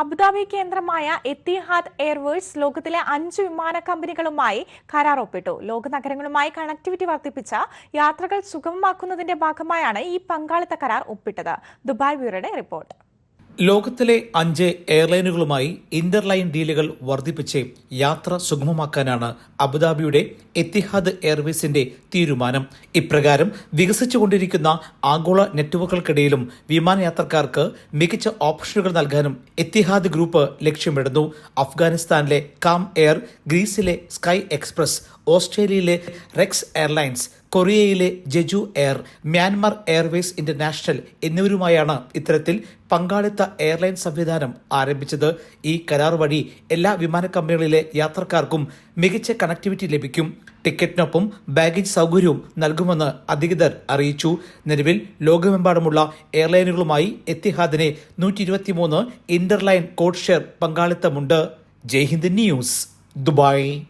Abu Dhabi കേന്ദ്രമായ Etihad Airways ലോകത്തിലെ അഞ്ച് വിമാന കമ്പനികളുമായി കരാർ ഒപ്പിട്ടു ലോക നഗരങ്ങളുമായി കണക്ടിവിറ്റി വർദ്ധിപ്പിച്ച യാത്രകൾ സുഗമമാക്കുന്നതിന്റെ ഭാഗമായാണ് ഈ പങ്കാളിത്ത കരാർ ഒപ്പിട്ടത്. ദുബായ് ബ്യൂറോയുടെ റിപ്പോർട്ട്. ലോകത്തിലെ അഞ്ച് എയർലൈനുകളുമായി ഇന്റർലൈൻ ഡീലുകൾ വർദ്ധിപ്പിച്ച് യാത്ര സുഗമമാക്കാനാണ് അബുദാബിയുടെ എത്തിഹാദ് എയർവേസിന്റെ തീരുമാനം. ഇപ്രകാരം വികസിച്ചുകൊണ്ടിരിക്കുന്ന ആഗോള നെറ്റ്വർക്കുകൾക്കിടയിലും വിമാനയാത്രക്കാർക്ക് മികച്ച ഓപ്ഷനുകൾ നൽകാനും എത്തിഹാദ് ഗ്രൂപ്പ് ലക്ഷ്യമിടുന്നു. അഫ്ഗാനിസ്ഥാനിലെ കാം എയർ ഗ്രീസിലെ സ്കൈ എക്സ്പ്രസ് ഓസ്ട്രേലിയയിലെ Rex Airlines കൊറിയയിലെ Jeju Air Myanmar Airways International എന്നിവരുമായാണ് ഇത്തരത്തിൽ പങ്കാളിത്ത എയർലൈൻ സംവിധാനം ആരംഭിച്ചത്. ഈ കരാർ വഴി എല്ലാ വിമാന കമ്പനികളിലെ യാത്രക്കാർക്കും മികച്ച കണക്ടിവിറ്റി ലഭിക്കും. ടിക്കറ്റിനൊപ്പം ബാഗേജ് സൗകര്യവും നൽകുമെന്ന് അധികൃതർ അറിയിച്ചു. നിലവിൽ ലോകമെമ്പാടുമുള്ള എയർലൈനുകളുമായി എത്തിഹാദിനെ നൂറ്റി ഇരുപത്തിമൂന്ന് interline code share പങ്കാളിത്തമുണ്ട്. Jaihind News Dubai.